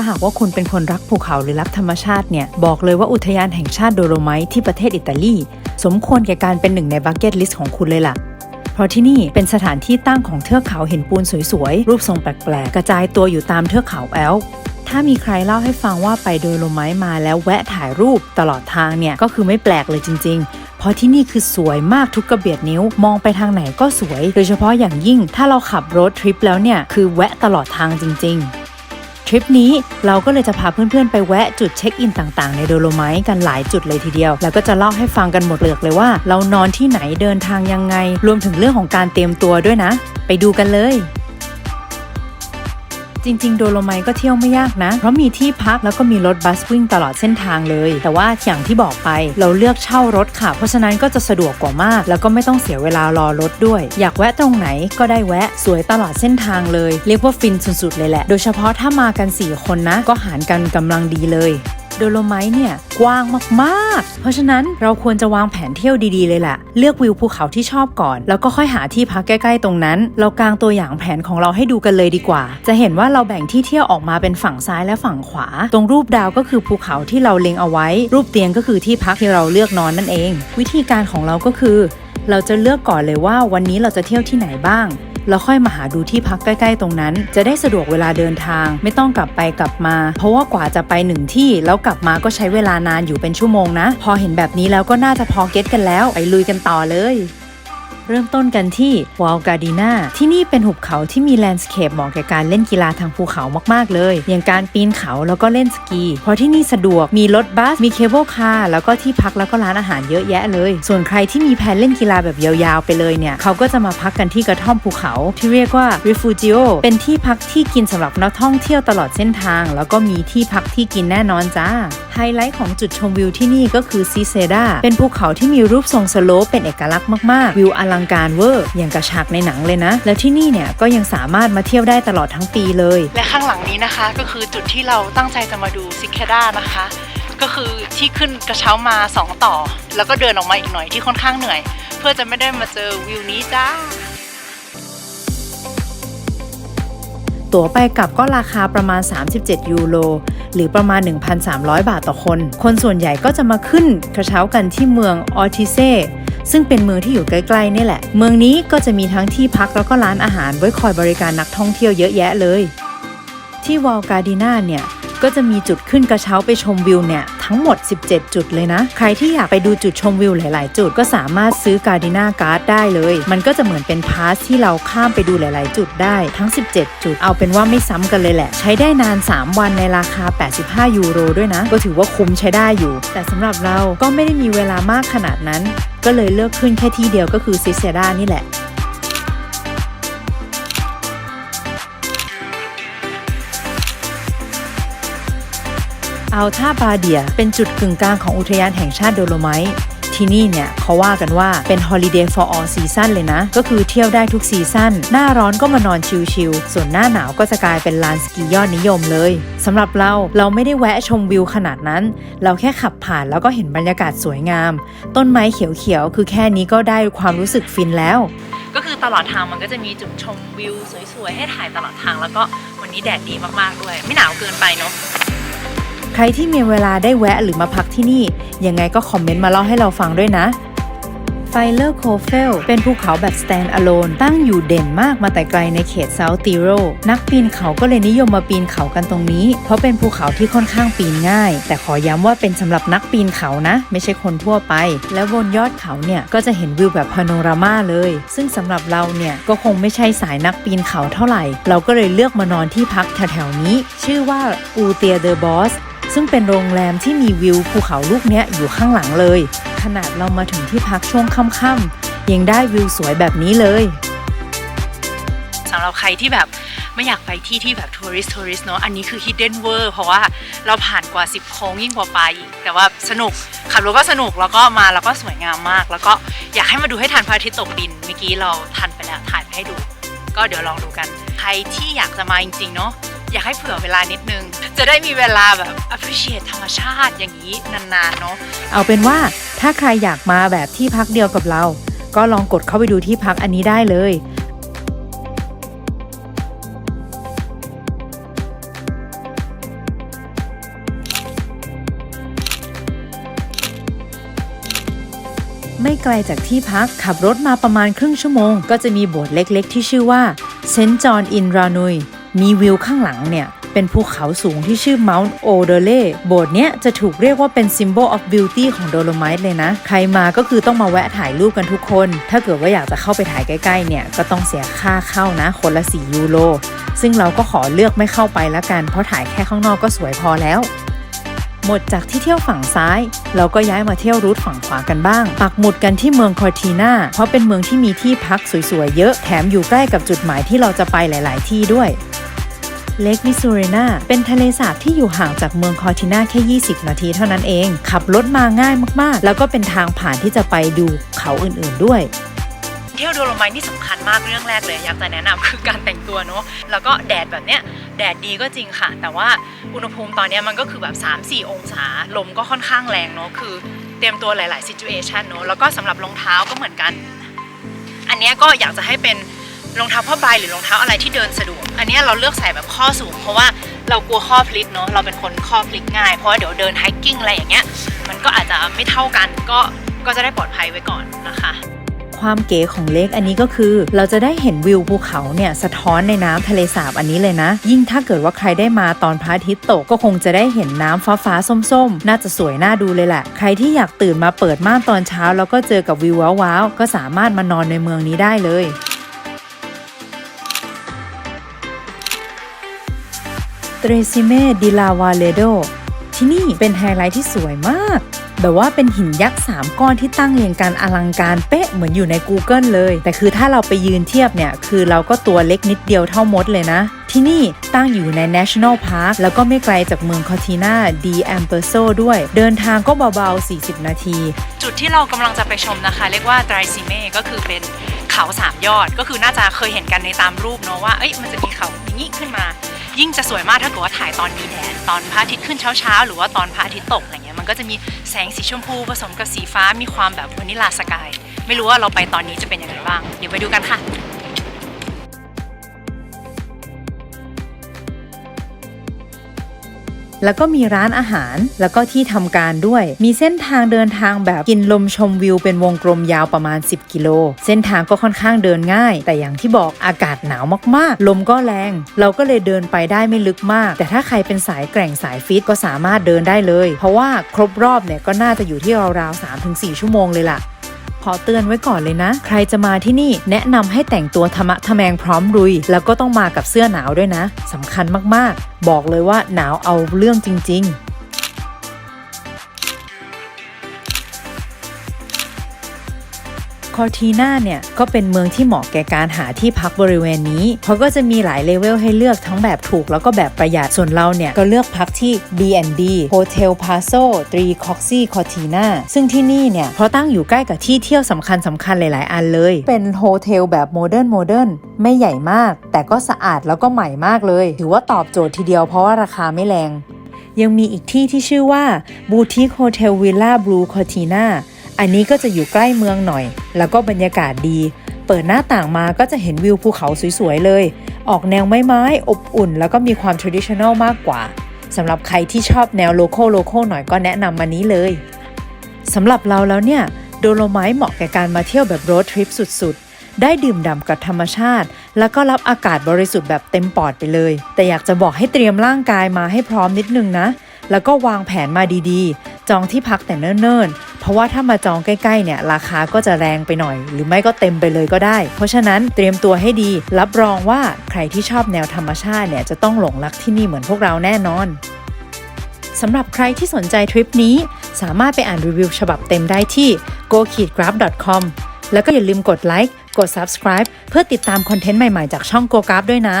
ถ้าหากว่าคุณเป็นคนรักภูเขาหรือรักธรรมชาติเนี่ย บอกเลยว่าอุทยานแห่งชาติโดโลไมท์ที่ประเทศอิตาลี สมควรแก่การเป็นหนึ่งในบักเก็ตลิสต์ของคุณเลยล่ะ เพราะที่นี่เป็นสถานที่ตั้งของเทือกเขาหินปูนสวยๆ รูปทรงแปลกๆ กระจายตัวอยู่ตามเทือกเขาแอลป์ถ้ามีใครเล่าให้ฟังว่าไปโดโลไมท์มาแล้วแวะถ่ายรูปตลอดทางเนี่ย ก็คือไม่แปลกเลยจริง ๆ เพราะที่นี่คือสวยมากทุกกระเบียดนิ้ว มองไปทางไหนก็สวย โดยเฉพาะอย่างยิ่งถ้าเราขับรถทริปแล้วเนี่ย คือแวะตลอดทางจริง ๆ ทริปนี้เราก็เลยจะพาเพื่อนๆ ไปแวะจุดเช็คอินต่างๆ ในโดโลไมท์กันหลายจุดเลยทีเดียว แล้วก็จะเล่าให้ฟังกันหมดเปลือกเลยว่า เรานอนที่ไหนเดินทางยังไง รวมถึงเรื่องของการเตรียมตัวด้วยนะ ไปดูกันเลย จริง ๆ โดโลไมก็เที่ยวไม่ยากนะ เพราะมีที่พักแล้วก็มีรถบัสวิ่งตลอดเส้นทางเลย แต่ว่าอย่างที่บอกไปเราเลือกเช่ารถค่ะ เพราะฉะนั้นก็จะสะดวกกว่ามาก แล้วก็ไม่ต้องเสียเวลารอรถด้วย อยากแวะตรงไหนก็ได้แวะสวยตลอดเส้นทางเลย เรียกว่าฟินสุดๆเลยแหละ โดยเฉพาะถ้ามากัน 4 คนนะ ก็หารกันกำลังดีเลย โดโลไมท์เนี่ยกว้างมากๆ เพราะฉะนั้นเราควรจะวางแผนเที่ยวดีๆเลยแหละเลือกวิวภูเขาที่ชอบก่อน แล้วก็ค่อยหาที่พักใกล้ๆตรงนั้น เรากางตัวอย่างแผนของเราให้ดูกันเลยดีกว่า จะเห็นว่าเราแบ่งที่เที่ยวออกมาเป็นฝั่งซ้ายและฝั่งขวา ตรงรูปดาวก็คือภูเขาที่เราเล็งเอาไว้ รูปเตียงก็คือที่พักที่เราเลือกนอนนั่นเอง วิธีการของเราก็คือเราจะเลือกก่อนเลยว่าวันนี้เราจะเที่ยวที่ไหนบ้าง แล้วค่อยมาหาดูที่พักใกล้ๆตรงนั้น จะได้สะดวกเวลาเดินทาง ไม่ต้องกลับไปกลับมา เพราะว่ากว่าจะไปหนึ่งที่แล้วกลับมาก็ใช้เวลานานอยู่เป็นชั่วโมงนะ พอเห็นแบบนี้แล้วก็น่าจะพอเก็ตกันแล้วไปลุยกันต่อเลย เริ่มต้นกันที่วอลกาดีนาที่นี่เป็นหุบเขาที่มีแลนด์สเคปเหมาะแก่การเล่นกีฬาทางภูเขามาก ๆ เลย อย่างการปีนเขาแล้วก็เล่นสกี เพราะที่นี่สะดวกมีรถบัส มีเคเบิลคาร์แล้วก็ที่พักแล้วก็ร้านอาหารเยอะแยะเลย ส่วนใครที่มีแผนเล่นกีฬาแบบยาวๆไปเลยเนี่ย เขาก็จะมาพักกันที่กระท่อมภูเขา ที่เรียกว่า Refugio เป็นที่พักที่กินสำหรับนักท่องเที่ยวตลอดเส้นทาง แล้วก็มีที่พักที่กินแน่นอนจ้าไฮไลท์ของจุดชมวิวที่นี่ก็คือซีเซดาเป็นภูเขาที่มีรูปทรงสโลปเป็นเอกลักษณ์มากๆวิวอลังการเวอร์อย่างกับฉากในหนังเลยนะ แล้วที่นี่เนี่ยก็ยังสามารถมาเที่ยวได้ตลอดทั้งปีเลย และข้างหลังนี้นะคะ ก็คือจุดที่เราตั้งใจจะมาดูซิเคด้านะคะ ก็คือที่ขึ้นกระเช้ามา 2 ต่อ แล้วก็เดินออกมาอีกหน่อยที่ค่อนข้างเหนื่อย เพื่อจะไม่ได้มาเจอวิวนี้จ้าตั๋วไปกลับก็ราคาประมาณ 37 ยูโรหรือประมาณ 1,300 บาทต่อคน คนส่วนใหญ่ก็จะมาขึ้นกระเช้ากันที่เมืองออทิเซ ซึ่งเป็นเมืองที่อยู่ใกล้ๆนี่แหละ เมืองนี้ก็จะมีทั้งที่พักแล้วก็ร้านอาหารไว้คอยบริการนักท่องเที่ยวเยอะแยะเลย ที่วอลการ์ดินาเนี่ยก็จะมีจุดขึ้นกระเช้าไปชมวิวเนี่ย ทั้งหมด 17 จุดเลยนะ ใครที่อยากไปดูจุดชมวิวหลาย ๆ จุดก็สามารถซื้อการ์ดินาการ์ดได้เลย มันก็จะเหมือนเป็นพาสที่เราข้ามไปดูหลาย ๆ จุดได้ทั้ง 17 จุด เอาเป็นว่าไม่ซ้ำกันเลยแหละ ใช้ได้นาน 3 วันในราคา 85 ยูโรด้วยนะ ก็ถือว่าคุ้มใช้ได้อยู่ แต่สำหรับเราก็ไม่ได้มีเวลามากขนาดนั้น ก็เลยเลือกขึ้นแค่ที่เดียวก็คือซิเซดานี่แหละ อัลทาบาเดีย เป็นจุดกึ่งกลางของอุทยานแห่งชาติโดโลไมท์ ที่นี่เนี่ยเขาว่ากันว่าเป็น Holiday for all season เลยนะ ก็คือเที่ยวได้ทุกซีซั่นหน้าร้อนก็มานอนชิลๆส่วนหน้าหนาวก็จะกลายเป็นลานสกียอดนิยมเลยสำหรับเราเราไม่ได้แวะชมวิวขนาดนั้น เราแค่ขับผ่านแล้วก็เห็นบรรยากาศสวยงาม ต้นไม้เขียวๆคือแค่นี้ก็ได้ความรู้สึกฟินแล้ว ก็คือตลอดทางมันก็จะมีจุดชมวิวสวยๆให้ถ่ายตลอดทางแล้วก็วันนี้แดดดีมากๆด้วย ไม่หนาวเกินไปเนาะ ใครที่มีเวลาได้แวะหรือมาพักที่นี่ ยังไงก็คอมเมนต์มาเล่าให้เราฟังด้วยนะไฟเลอร์โคเฟลเป็นภูเขาแบบ stand alone ตั้งอยู่เด่นมากมาแต่ไกลในเขตเซาท์ติโร นักปีนเขาก็เลยนิยมมาปีนเขากันตรงนี้ เพราะเป็นภูเขาที่ค่อนข้างปีนง่าย แต่ขอย้ำว่าเป็นสำหรับนักปีนเขานะ ไม่ใช่คนทั่วไป แล้วบนยอดเขาเนี่ย ก็จะเห็นวิวแบบพาโนรามาเลย ซึ่งสำหรับเราเนี่ย ก็คงไม่ใช่สายนักปีนเขาเท่าไหร่ เราก็เลยเลือกมานอนที่พักแถวๆนี้ ชื่อว่าอูเตียเดอ b บอส ซึ่งเป็นโรงแรมที่มีวิวภูเขาลูกเนี้ยอยู่ข้างหลังเลย ขนาดเรามาถึงที่พักช่วงค่ำๆยังได้วิวสวยแบบนี้เลยสำหรับใครที่แบบไม่อยากไปที่ที่แบบทัวริสทัวริสเนาะอันนี้คือ hidden w o r เพราะว่าเราผ่านกว่า 10 โค้งยิ่งกว่าไปอีกแต่ว่าสนุกขับรถก็สนุกแล้วก็มาแล้วก็สวยงามมาก แล้วก็อยากให้มาดูให้ทันพระอาทิตย์ตกดินเมื่อกี้เราทันไปแล้วถ่ายไปให้ดู ก็เดี๋ยวลองดูกัน ใครที่อยากจะมาจริงๆเนาะ อยากให้เผื่อเวลานิดนึง จะได้มีเวลาแบบ appreciate ธรรมชาติอย่างนี้นานๆเนาะเอาเป็นว่าถ้าใครอยากมาแบบที่พักเดียวกับเรา ก็ลองกดเข้าไปดูที่พักอันนี้ได้เลย ไม่ไกลจากที่พักขับรถมาประมาณครึ่งชั่วโมง ก็จะมีโบสถ์เล็กๆ ที่ชื่อว่าเซนจอนอินรานุย มีวิวข้างหลังเนี่ย เป็นภูเขาสูงที่ชื่อ Mount o d e r l e โบสถ์เนี้ยจะถูกเรียกว่าเป็น Symbol of Beauty ของโดโลไมต์เลยนะ ใครมาก็คือต้องมาแวะถ่ายรูปกันทุกคน ถ้าเกิดว่าอยากจะเข้าไปถ่ายใกล้ๆเนี่ย ก็ต้องเสียค่าเข้านะ คนละ 4 ยูโร ซึ่งเราก็ขอเลือกไม่เข้าไปล้วกัน เพราะถ่ายแค่ข้างนอกก็สวยพอแล้วหมดจากที่เที่ยวฝั่งซ้าย เราก็ย้ายมาเที่ยวรูทฝั่งขวากันบ้าง ปักหมุดกันที่เมืองคอร์ทีนาเพราะเป็นเมืองที่มีที่พักสวยๆเยอะ แถมอยู่ใกล้กับจุดหมายที่เราจะไปหลาย ๆ ที่ด้วย เลกมิซูเรนาเป็นทะเลสาบที่อยู่ห่างจากเมืองคอร์ตินาแค่ 20 นาทีเท่านั้นเอง ขับรถมาง่ายมากๆ แล้วก็เป็นทางผ่านที่จะไปดูเขาอื่นๆด้วยเที่ยวโดโลไมท์นี่สำคัญมากเรื่องแรกเลย อยากจะแนะนำคือการแต่งตัวเนาะแล้วก็แดดแบบเนี้ยแดดดีก็จริงค่ะ แต่ว่าอุณหภูมิตอนนี้มันก็คือแบบ 3-4 องศา ลมก็ค่อนข้างแรงเนาะคือเตรียมตัวหลายๆซิจูเอชันเนาะแล้วก็สำหรับรองเท้าก็เหมือนกัน อันนี้ก็อยากจะให้เป็น รองเท้าผ้าใบหรือรองเท้าอะไรที่เดินสะดวก อันนี้เราเลือกใส่แบบข้อสูง เพราะว่าเรากลัวข้อพลิกเนาะเราเป็นคนข้อพลิกง่ายเพราะว่าเดี๋ยวเดินไฮกิ้งอะไรอย่างเงี้ยมันก็อาจจะไม่เท่ากันก็ก็จะได้ปลอดภัยไว้ก่อนนะคะความเก๋ของเลกอันนี้ก็คือ เราจะได้เห็นวิวภูเขาเนี่ยสะท้อนในน้ำทะเลสาบอันนี้เลยนะ ยิ่งถ้าเกิดว่าใครได้มาตอนพระอาทิตย์ตกก็คงจะได้เห็นน้ำฟ้าฟ้าๆส้มๆ น่าจะสวยน่าดูเลยแหละ ใครที่อยากตื่นมาเปิดม่านตอนเช้า แล้วก็เจอกับวิวว้าวๆก็สามารถมานอนในเมืองนี้ได้เลย เตรซิเมดิลาวาเลโดที่นี่เป็นไฮไลท์ที่สวยมาก แบบว่าเป็นหินยักษ์ 3 ก้อนที่ตั้งเรียงกันอลังการเป๊ะเหมือนอยู่ใน Google เลย แต่คือถ้าเราไปยืนเทียบเนี่ย คือเราก็ตัวเล็กนิดเดียวเท่ามดเลยนะ ที่นี่ตั้งอยู่ใน National Park แล้วก็ไม่ไกลจากเมืองคอทีนาดีแอมเปอร์โซด้วย เดินทางก็เบาๆ 40 นาที จุดที่เรากำลังจะไปชมนะคะ เรียกว่าไตรซิเมก็คือเป็นเขาสามยอด ก็คือน่าจะเคยเห็นกันในตามรูปเนาะว่าเอ้ยมันจะมีเขาอย่างนี้ขึ้นมา ยิ่งจะสวยมากถ้าเกิดว่าถ่ายตอนมีแดดตอนพระอาทิตย์ขึ้นเช้าๆ หรือว่าตอนพระอาทิตย์ตกอะไรเงี้ยมันก็จะมีแสงสีชมพูผสมกับสีฟ้ามีความแบบวานิลาสกาย ไม่รู้ว่าเราไปตอนนี้จะเป็นยังไงบ้าง เดี๋ยวไปดูกันค่ะ แล้วก็มีร้านอาหาร แล้วก็ที่ทำการด้วย มีเส้นทางเดินทางแบบกินลมชมวิวเป็นวงกลมยาวประมาณ 10 กิโล เส้นทางก็ค่อนข้างเดินง่าย แต่อย่างที่บอกอากาศหนาวมากๆ ลมก็แรง เราก็เลยเดินไปได้ไม่ลึกมาก แต่ถ้าใครเป็นสายแกร่งสายฟิตก็สามารถเดินได้เลย เพราะว่าครบรอบเนี่ยก็น่าจะอยู่ที่ราวๆ3-4 ชั่วโมงเลยล่ะ ขอเตือนไว้ก่อนเลยนะ ใครจะมาที่นี่แนะนำให้แต่งตัวธรรมะทะแมงพร้อมรุย แล้วก็ต้องมากับเสื้อหนาวด้วยนะสำคัญมากๆ บอกเลยว่าหนาวเอาเรื่องจริง ๆ คอร์ทีนาเนี่ยก็เป็นเมืองที่เหมาะแก่การหาที่พักบริเวณนี้เพราะก็จะมีหลายเลเวลให้เลือกทั้งแบบถูกแล้วก็แบบประหยัดส่วนเราเนี่ยก็เลือกพักที่ B&B Hotel Paso 3 Coxie Cortina ซึ่งที่นี่เนี่ยเพราะตั้งอยู่ใกล้กับที่เที่ยวสำคัญสำคัญหลาย ๆ อันเลย เป็นโฮเทลแบบโมเดิร์นโมเดิร์นไม่ใหญ่มาก แต่ก็สะอาดแล้วก็ใหม่มากเลย ถือว่าตอบโจทย์ทีเดียวเพราะว่าราคาไม่แรง ยังมีอีกที่ที่ชื่อว่า Boutique Hotel Villa Blue Cortina อันนี้ก็จะอยู่ใกล้เมืองหน่อย แล้วก็บรรยากาศดี เปิดหน้าต่างมาก็จะเห็นวิวภูเขาสวยๆเลย ออกแนวไม้ไม้ๆอบอุ่น แล้วก็มีความ traditional มากกว่าสำหรับใครที่ชอบแนว local local หน่อยก็แนะนำมานี้เลยสำหรับเราแล้วเนี่ยโดโลไมท์เหมาะแก่การมาเที่ยวแบบโรดทริปสุดๆ ได้ดื่มด่ำกับธรรมชาติ แล้วก็รับอากาศบริสุทธิ์แบบเต็มปอดไปเลย แต่อยากจะบอกให้เตรียมร่างกายมาให้พร้อมนิดนึงนะ แล้วก็วางแผนมาดีๆ จองที่พักแต่เนิ่นๆ ราะว่าถ้ามาจองใกล้ๆเนี่ยราคาก็จะแรงไปหน่อย หรือไม่ก็เต็มไปเลยก็ได้ เพราะฉะนั้นเตรียมตัวให้ดี รับรองว่าใครที่ชอบแนวธรรมชาติเนี่ยจะต้องหลงรักที่นี่เหมือนพวกเราแน่นอนสำหรับใครที่สนใจทริปนี้ สามารถไปอ่านรีวิวฉบับเต็มได้ที่ go g r a p c o m แล้วก็อย่าลืมกดไลค์กด subscribe เพื่อติดตามคอนเทนต์ใหม่ ๆ จากช่อง Go g r a p ด้วยนะ